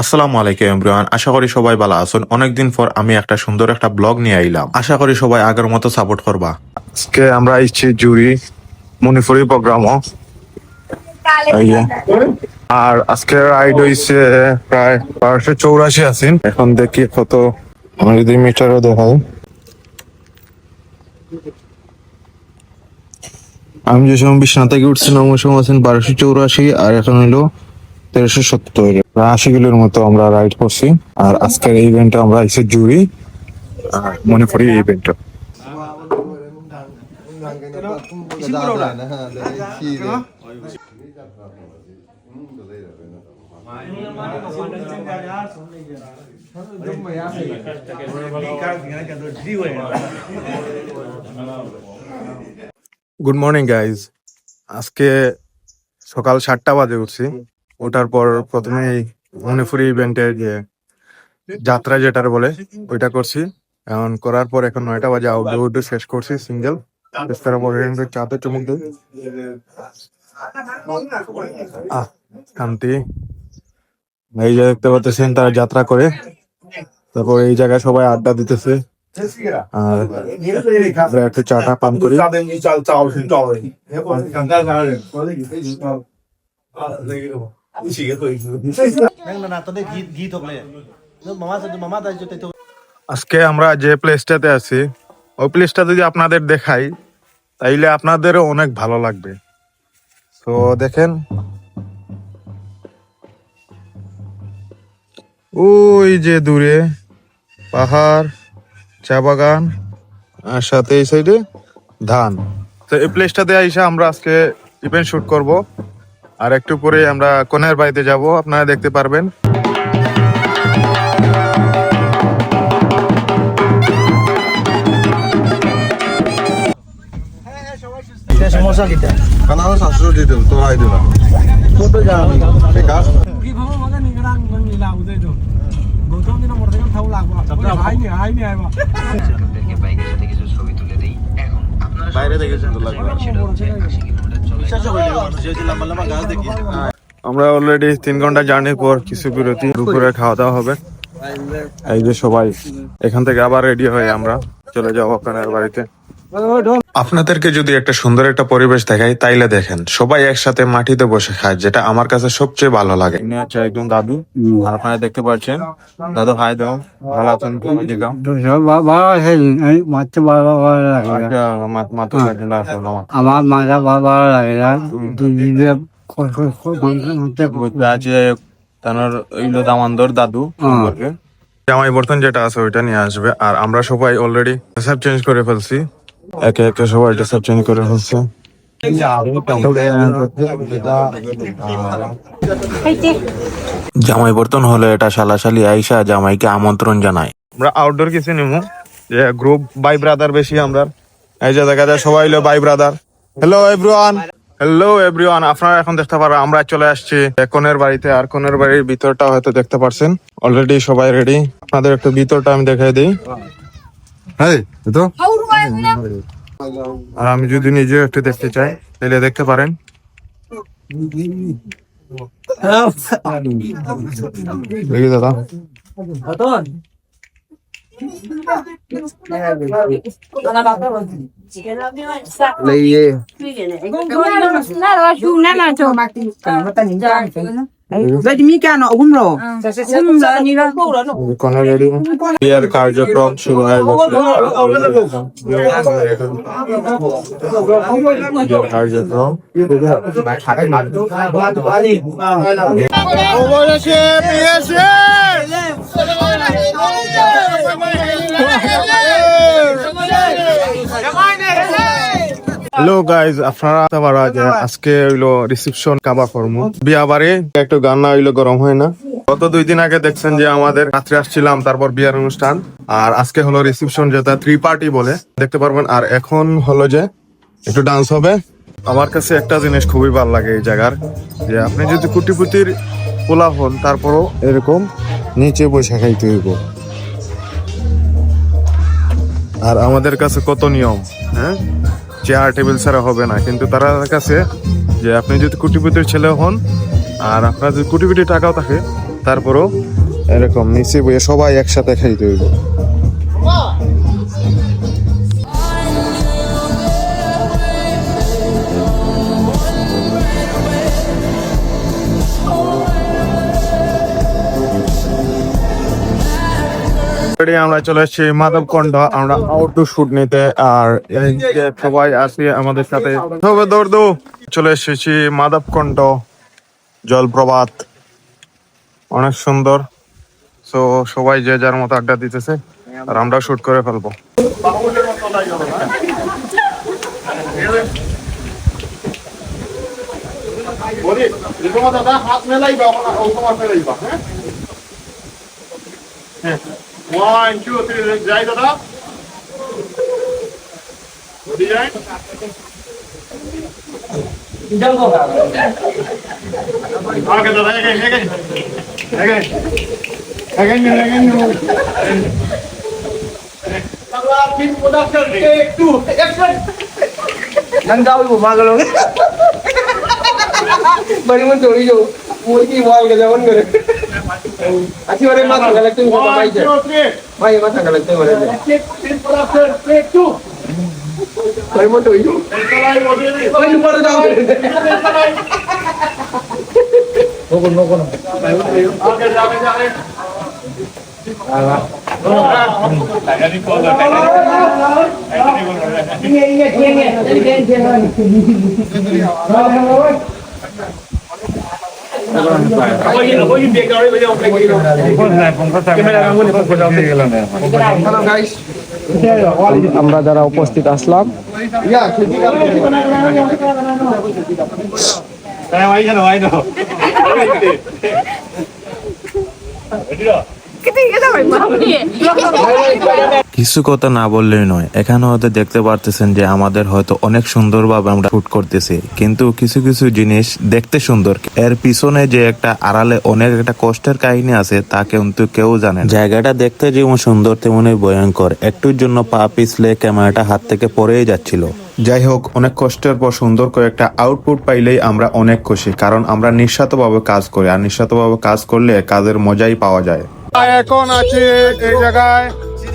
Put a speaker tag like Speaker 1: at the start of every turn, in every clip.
Speaker 1: আসসালামু আলাইকুম এভরিওয়ান আশা করি সবাই ভালো আছেন। অনেকদিন পর আমি একটা সুন্দর একটা ব্লগ নিয়ে আইলাম। আশা করি সবাই আগের মতো সাপোর্ট করবা।
Speaker 2: আজকে আমরা ইচ্ছি জুরি মণিপুরি যে। আর আজকে রাইড হইছে প্রায় বারোশো চৌরাশি আছেন এখন দেখি কত। আমি যদি মিটারও দেখাই। আমি যে সময় বিশ্বনাথ থেকে উঠছিলাম ওই সময় আছেন বারোশো চৌরাশি আর এখন হলো তেরোশো সত্তর আশি কিলোর মতো আমরা রাইড করছি। আর আজকের এই ইভেন্টে আমরা এসে জুড়ি, আর মণিপুরি ইভেন্টটা গুড মর্নিং গাইজ আজকে সকাল সাতটা বাজে উঠছি। ওটার পর প্রথমে মণিপুরি ব্যান্ডের যে যাত্রা যেটার বলে, ওইটা করছি। এখন করার পর এখন নয়টা বাজে আউটডোর শেষ করছি সিঙ্গেল চাঁদে চমুক দিই আহ, শান্তি। এই যে দেখতে পাচ্ছেন, তারা যাত্রা করে। তারপর এই জায়গায় সবাই আড্ডা দিতেছে। আর আমরা একটু চাটা পান আজকে আমরা যে প্লেসটাতে আছি, ওই প্লেসটা যদি আপনাদের দেখাই, তাইলে আপনাদেরও অনেক ভালো লাগবে। তো দেখেন। ওই যে দূরে পাহাড়, চা বাগান, আর সাথে এই সাইডে ধান। তো এই প্লেসটাতে আইসা আমরা আজকে ইভেন্ট শুট করব। আর একটু পরে আমরা কনের বাড়িতে যাব আপনারা দেখতে পারবেন।
Speaker 3: সমস্যা কিটা
Speaker 4: আছে।
Speaker 1: বাইরে থেকে লাগবে।
Speaker 2: আমরা অলরেডি তিন ঘণ্টা জার্নির পর কিছু বিরতি, দুপুরে খাওয়া দাওয়া হবে। এই যে সবাই, এখান থেকে আবার রেডি হয়ে আমরা চলে যাব আপনার বাড়িতে। আপনাদেরকে যদি একটা সুন্দর একটা পরিবেশ দেখাই তাইলে দেখেন সবাই একসাথে মাটিতে বসে খায় যেটা আমার কাছে সবচেয়ে ভালো লাগে। একদম দাদু আপনারা দেখতে পাচ্ছেন দাদু হাই দাও ভালো আছেন। আচ্ছা, আসলে আমার।
Speaker 5: মাথা বাবা ভালো লাগে না।
Speaker 2: দাদু জামাই বর্তন যেটা আছে ওইটা নিয়ে আসবে আর আমরা সবাই অলরেডি সব চেঞ্জ করে ফেলছি। একে একে সবাই সব চেঞ্জ করে ফেলছে।
Speaker 1: জামাই বর্তন হলে এটা শালাশালি আইসা জামাইকে আমন্ত্রণ জানায়।
Speaker 2: আমরা আউটডোর কিছু নিমু যে গ্রুপ বাই ব্রাদার বেশি আমরা। এই যে দেখা যায় সবাই হলো bye brother hello everyone hello everyone আপনারা এখন দেখতে পারেন আমরা চলে আসছি কনের বাড়িতে আর কনের বাড়ির ভিতরটা হয়তো দেখতে পারছেন। অলরেডি সবাই রেডি আপনাদের একটু ভিতরটা আমি দেখাই দিই। হ্যাঁ তো। আর আমি যদি নিজেও একটু দেখতে চাই তাহলে দেখতে পারেন দেখি দাদা কনের রেডি বিয়ের কার্যক্রম শুরু হয়ে গেছে বিয়ের কার্যক্রম হ্যালো গাইজ আপনারা আজকে হইল রিসেপশন কাবা কর্ম বিয়া বাড়ি একটু গান না হইল গরম হয় না। গত দুই দিন আগে দেখছেন যে আমাদের রাত্রে আসছিলাম তারপর বিয়ার অনুষ্ঠান। আর আজকে হলো রিসেপশন যেটা থ্রি পার্টি বলে। দেখতে পারবেন আর এখন হলো যে একটু ডান্স হবে। আমার কাছে একটা জিনিস খুবই ভালো লাগে এই জায়গার যে আপনি যদি কুটিপুতির পোলা হন তারপরও এরকম নিচে বসে খাইতে হইব। আর আমাদের কাছে কত নিয়ম হ্যাঁ? চেয়ার টেবিল ছাড়া হবে না। কিন্তু তারা কাছে যে আপনি যদি কুটিপুটির ছেলে হন আর আপনার যদি কুটি কুটি টাকাও থাকে, তারপরেও এরকম নিচে বইয়ে সবাই একসাথে খাইতে হইব। আমরা চলে এসেছি মাধবকণ্ড আমরা আউটডোর শুট নিতে আর সবাই আসি আমাদের সাথে। তবে দৌড় দৌ চলে এসেছি মাধবকণ্ড জলপ্রপাত। অনেক সুন্দর। তো সবাই যে যার মতো আড্ডা দিতেছে, আর আমরা শুট করে ফেলব। মেলাইবা মেলাইবা হ্যাঁ ওয়ান টু থ্রি যাই দাদা ডিজাইন ওকে দাদা again again again again again
Speaker 5: Đang đau của ba luôn ấy. Bari mo to iyo. Mo ki wal ga jawan Akiwa rin mga tanggalag ito yung mga kamay dyan. May mga tanggalag ito yung wala dyan. Ay mo to yun. Ay yung para daw. Nukon, nukon. Okay, sabi sa akin. Ala. Ingat, ingat, ingat. Ingat, ingat. আমরা যারা উপস্থিত আসলাম।
Speaker 1: কিছু কথা না বললেই নয়। এখানে হয়তো দেখতে পারতেছেন যে আমাদের হয়তো অনেক সুন্দরভাবে আমরা শুট করতেছি, কিন্তু কিছু কিছু জিনিস দেখতে সুন্দর। এর পিছনে যে একটা আড়ালে অনেক একটা কষ্টের কাহিনী আছে, তা কিন্তু কেউ জানে জায়গাটা দেখতে যেমন সুন্দর, তেমনই ভয়ঙ্কর। একটুর জন্য পা পিছলে ক্যামেরাটা হাত থেকে পরেই যাচ্ছিল। যাই হোক, অনেক কষ্টের পর সুন্দর করে একটা আউটপুট পাইলেই আমরা অনেক খুশি, কারণ আমরা নিঃস্বার্থভাবে কাজ করি। আর নিঃস্বার্থভাবে কাজ করলে কাজের মজাই পাওয়া যায়।
Speaker 2: এখন আছি এই জায়গায়।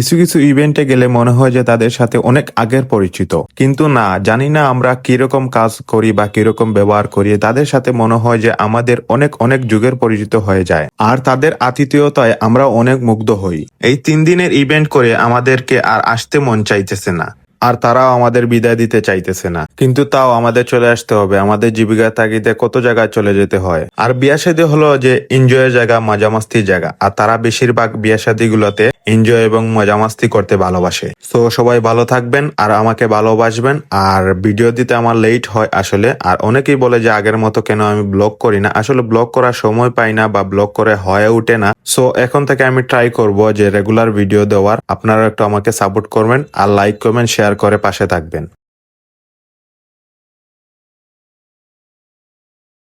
Speaker 1: কিছু কিছু ইভেন্টে গেলে মনে হয় যে তাদের সাথে অনেক আগের পরিচিত। কিন্তু না, জানি না আমরা কীরকম কাজ করি বা কীরকম ব্যবহার করি। তাদের সাথে মনে হয় যে আমাদের অনেক অনেক যুগের পরিচিত হয়ে যায়। আর তাদের আতিথেয়তায় আমরা অনেক মুগ্ধ হই। এই তিন দিনের ইভেন্ট করে আমাদেরকে আর আসতে মন চাইতেছে না। আর তারাও আমাদের বিদায় দিতে চাইতেছে না। কিন্তু তাও আমাদের চলে আসতে হবে। আমাদের জীবিকা তাগিদে কত জায়গায় চলে যেতে হয়? আর বিয়া শাদী হলো যে এনজয়ের জায়গা, মজামাস্তির জায়গা। আর তারা বেশিরভাগ বিয়া শাদী গুলোতে এনজয় এবং মজামাস্তি করতে ভালোবাসে। তো সবাই ভালো থাকবেন আর আমাকে ভালোবাসবেন। আর ভিডিও দিতে আমার লেট হয় আসলে। আর অনেকেই বলে যে আগের মতো কেন আমি ব্লগ করি না। আসলে ব্লগ করার সময় পাই না বা ব্লগ করে হয়ে ওঠে না। সো এখন থেকে আমি ট্রাই করব যে রেগুলার ভিডিও দেওয়ার। আপনারা একটু আমাকে সাপোর্ট করবেন আর লাইক করবেন শেয়ার করে পাশে থাকবেন।